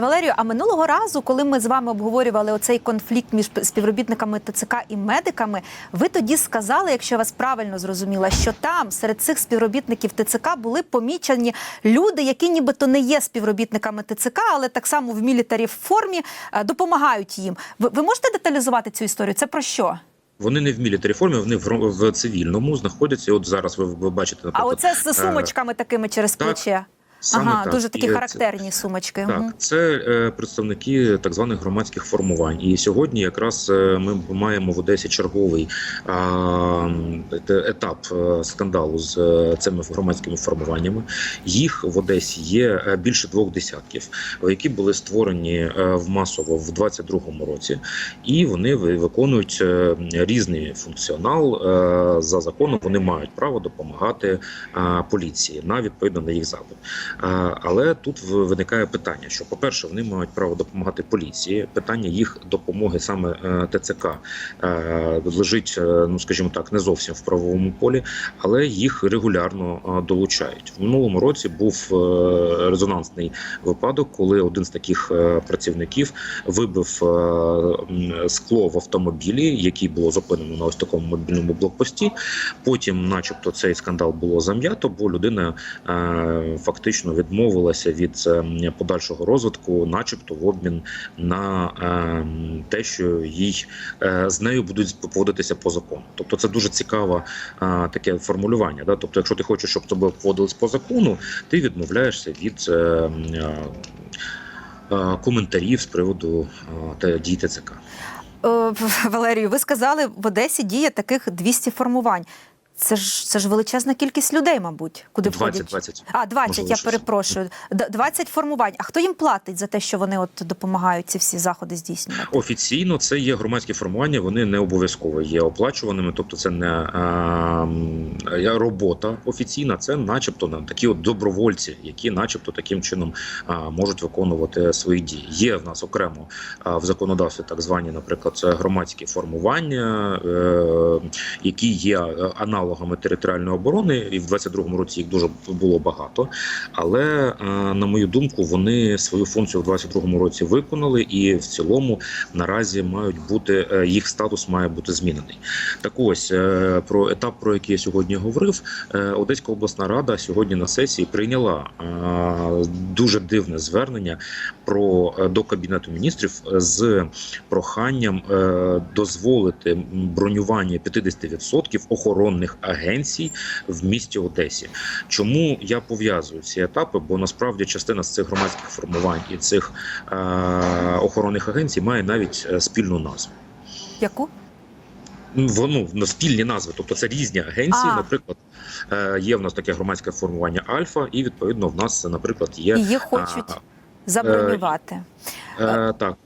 Валерію, а минулого разу, коли ми з вами обговорювали оцей конфлікт між співробітниками ТЦК і медиками, ви тоді сказали, якщо я вас правильно зрозуміла, що там серед цих співробітників ТЦК були помічені люди, які нібито не є співробітниками ТЦК, але так само в мілітарі формі е, допомагають їм. Ви, ви можете деталізувати цю історію? Це про що? Вони не в мілітарі формі, вони в, в цивільному знаходяться. От зараз ви, ви бачите, А оце з е, сумочками такими через так, плече. Саме Ага, так. дуже такі І це- характерні сумочки. Так, це е, представники так званих громадських формувань. І сьогодні якраз е, ми маємо в Одесі черговий ет- етап е, скандалу з е, цими громадськими формуваннями. Їх в Одесі є е, більше двох десятків, е, які були створені е, в масово в 22-му році, і вони ви- виконують е, різний функціонал. Е, За законом вони мають право допомагати е, поліції на відповідно на їх запит. Але тут виникає питання: що, по-перше, вони мають право допомагати поліції. Питання їх допомоги саме е, ТЦК е, лежить, е, ну скажімо так, не зовсім в правовому полі, але їх регулярно долучають. В минулому році був резонансний випадок, коли один з таких працівників вибив скло в автомобілі, який було зупинено на ось такому мобільному блокпості. Потім, начебто, цей скандал було зам'ято, бо людина е, фактично відмовилася від е, подальшого розвитку, начебто, в обмін на е, те, що їй е, з нею будуть поводитися по закону. Тобто, це дуже цікаве е, таке формулювання. Да? Тобто, якщо ти хочеш, щоб тобі поводились по закону, ти відмовляєшся від. е, е, Коментарів з приводу дій ТЦК. Валерію, ви сказали, в Одесі діє таких 200 формувань. Це ж це ж величезна кількість людей, мабуть, куди 20, входять. 20. А, 20, Можливо, я перепрошую. Д- 20 формувань. А хто їм платить за те, що вони от допомагають ці всі заходи здійснювати? Офіційно це є громадські формування, вони не обов'язково є оплачуваними, тобто це не а, робота офіційна, це начебто на такі от добровольці, які, начебто, таким чином а, можуть виконувати свої дії. Є в нас окремо а, в законодавстві так звані, наприклад, це громадські формування, е, які є е, аналогами територіальної оборони, і в 22-му році їх дуже було багато. Але е, на мою думку, вони свою функцію в 22-му році виконали, і в цілому наразі мають бути е, їх статус має бути змінений. Так ось е, про етап, про який я сьогодні говорив, Одеська обласна рада сьогодні на сесії прийняла дуже дивне звернення про до кабінету міністрів з проханням дозволити бронювання 50% охоронних агенцій в місті Одесі. Чому я пов'язую ці етапи? Бо насправді частина з цих громадських формувань і цих е, охоронних агенцій має навіть е, спільну назву. Яку? Ну, Воно на спільні назви, тобто це різні агенції. А. Наприклад, е, є в нас таке громадське формування Альфа, і відповідно в нас, наприклад, є Її хочуть а, забронювати. Е, так,